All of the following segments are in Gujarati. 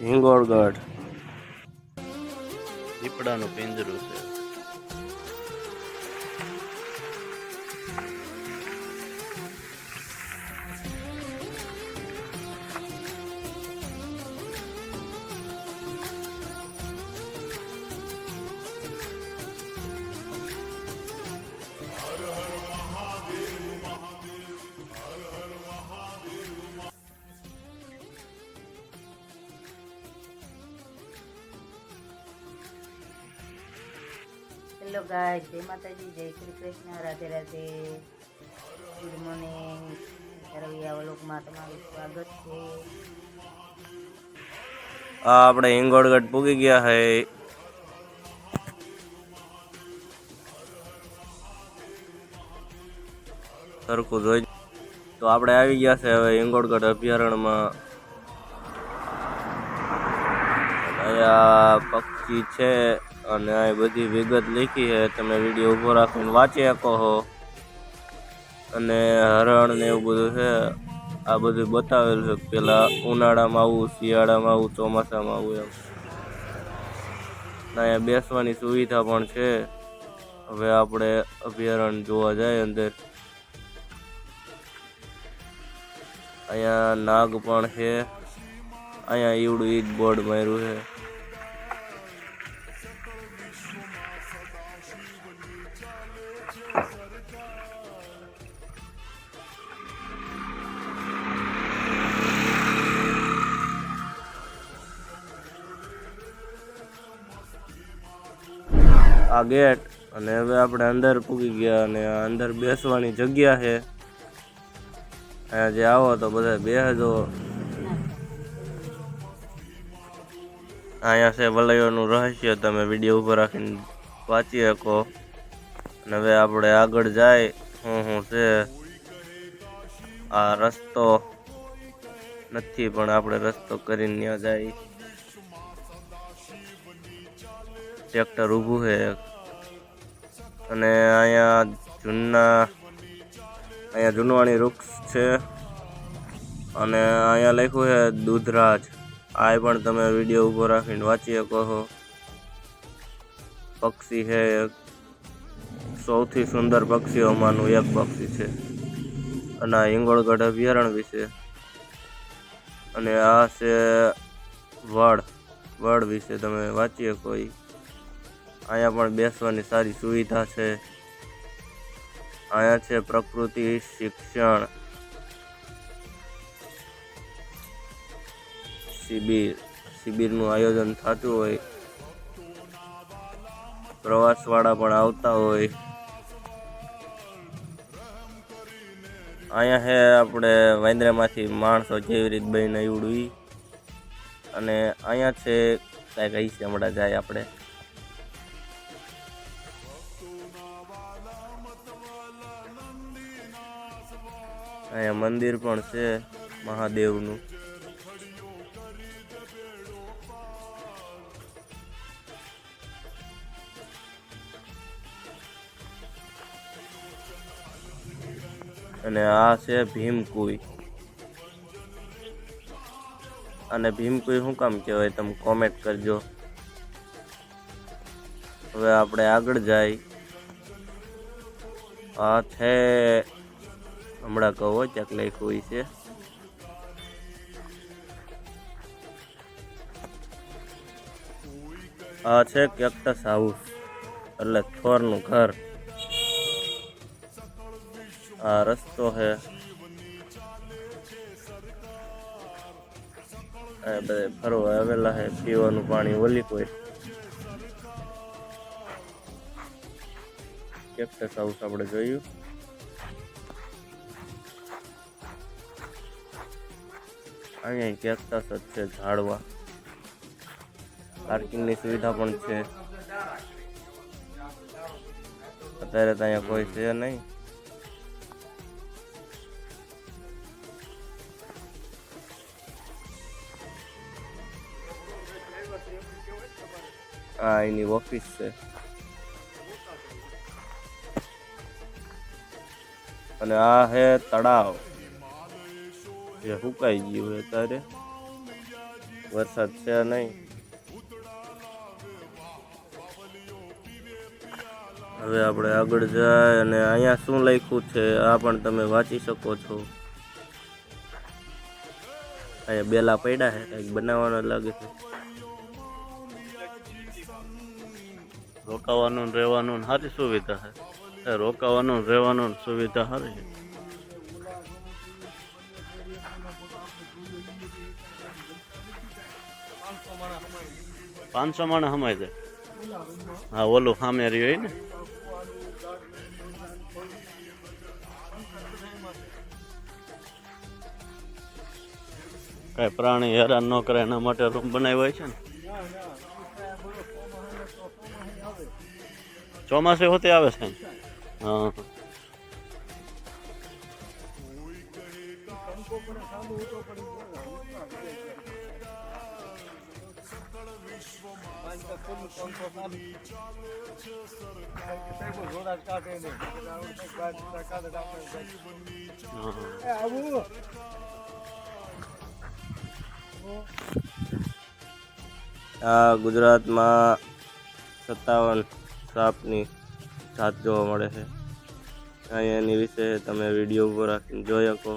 હિંગોળગઢ. દીપડાનું પિંજરું છે. હેલો ગાય જય માતાજી, જય શ્રી કૃષ્ણ, રાધે રાધે. Good morning. રવિ અવલોકમાં તમારું સ્વાગત છે. આપણે હિંગોળગઢ પૂગી ગયા હે. સરખું જોઈ તો આપણે આવી ગયા છે હવે હિંગોળગઢ અભયારણ્યમાં. અહીંયા પક્ષી છે. અને આ બધી વિગત લીખી છે. તમે વીડિયો ઊભો રાખીને વાંચી શકો છો અને હરણ ને એવું બધું છે. આ બધું બતાવેલું છે. પેલા ઉનાળામાં આવું, શિયાળામાં આવું, ચોમાસામાં આવું એમ. અહીંયા બેસવાની સુવિધા પણ છે. હવે આપણે અભયારણ્ય જોવા જાય અંદર. અહીંયા નાગ પણ છે. અહીંયા ઈવડું ઈજ બોર્ડ માર્યું છે. આ ગેટ અને હવે આપણે અંદર પૂગી ગયા અને અંદર બેસવાની જગ્યા છે. અહીંયા જે આવો તો બધા બેસજો અહીંયા છે વલયોનું રહસ્ય, તમે વીડિયો ઉપર રાખીને વાંચી શકો. અને હવે આપણે આગળ જાય શું શું છે, આ રસ્તો નથી, પણ આપણે રસ્તો કરીને ત્યાં જાય. ટ્રેક્ટર ઊભું છે અને અહીંયા જૂના, અહીંયા જૂનવાણી વૃક્ષ છે. અને અહીંયા લખ્યું છે, દૂધરાજ. આ પણ તમે વીડિયો ઊભો રાખીને વાંચી શકો છો. પક્ષી છે એક. સૌથી સુંદર પક્ષીઓમાંનું એક પક્ષી છે. અને આ હિંગોળગઢ અભયારણ્ય વિશે. અને આ છે વડ. વડ વિશે તમે વાંચી શકો ઈ. અહીંયા પણ બેસવાની સારી સુવિધા છે. અહીંયા છે પ્રકૃતિ, શિક્ષણ. શિબિર. શિબિરનું આયોજન થતું હોય. પ્રવાસવાળા પણ આવતા હોય. અહીંયા છે આપણે વાંદરામાંથી માણસો જેવી રીત બહીને ઉડવી અને અહીંયા છે કાંઈક અહીં છે હમણાં જાય આપણે. અહીંયા મંદિર પણ છે મહાદેવનું. અને આ છે ભીમકુઈ. અને ભીમકુઈ શું કામ કહેવાય તમે કોમેન્ટ કરજો. હવે આપણે આગળ જાય. આ છે, હમણાં કહો ક્યાંક લખ્યું છે. આ છે કેક્ટસ હાઉસ એટલે થોરનું ઘર. આ રસ્તો છે બધે ફરવા આવેલા છે પીવાનું પાણી ઓલી કોઈ. કેક્ટસ હાઉસ આપણે જોયું. અહીંયા કેક્ટસ જ છે ઝાડવા. પાર્કિંગની સુવિધા પણ છે. અત્યારે તો અહીંયા કોઈ છે નહીં. આ એની ઓફિસ છે અને આ હે તળાવ. જે સુકાઈ ગયું છે અત્યારે. વરસાદ છે નહીં. હવે આપણે આગળ જાય અને અહીંયા શું લખ્યું છે આ પણ તમે વાંચી શકો છો. અહીંયા બેલા પડ્યા છે કંઈક બનાવવાના લાગે છે. રોકાવાનું રહેવાનું સારી સુવિધા છે. રોકાવાનું રહેવાનું સુવિધા સારી છે. પાંચસો માણસ સમાય છે. હા, ઓલું સામે રહ્યું હોય ને? કઈ પ્રાણી હેરાન ન કરે એના માટે રૂમ બનાવ્યો હોય છે ને? ચોમાસે હોતે આવે છે? હા. ગુજરાતમાં સત્તાવન સાપની જાત જોવા મળે છે. અહીંયા એની વિશે તમે વીડિયો ઉપર રાખીને જોઈ શકો.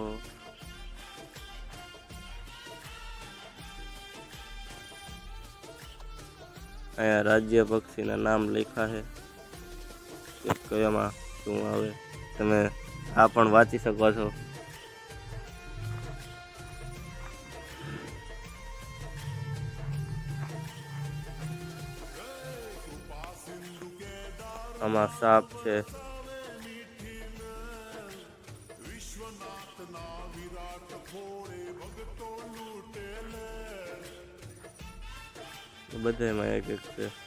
અહીંયા રાજ્ય પક્ષીના નામ લખ્યા છે. કે કયામાં શું આવે, તમે આ પણ વાંચી શકો છો. આમાં સાપ છે. બધામાં એક એક છે.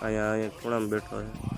અહીંયા અહીંયા ખૂણામાં બેઠો છે.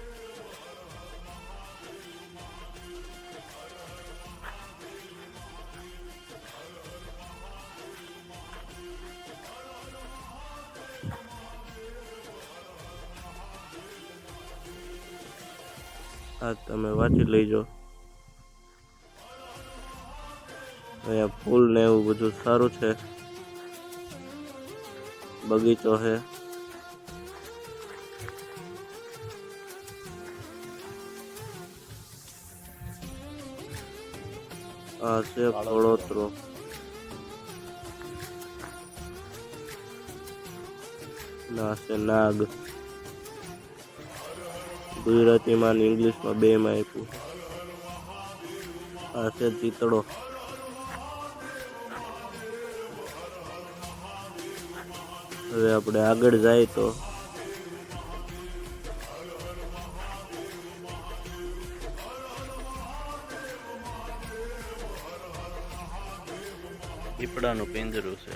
આ તમે વાંચી લેજો. અહીંયા ફૂલ ને એવું બધું સારું છે. બગીચો છે. આ છે ફળોતરો. ના છે નાગ. ગુજરાતીમાં અને ઇંગ્લિશમાં બેમાં આપ્યું. આ છે ચિતડો હવે આપણે આગળ જાય તો. દીપડાનું પિંજરું છે.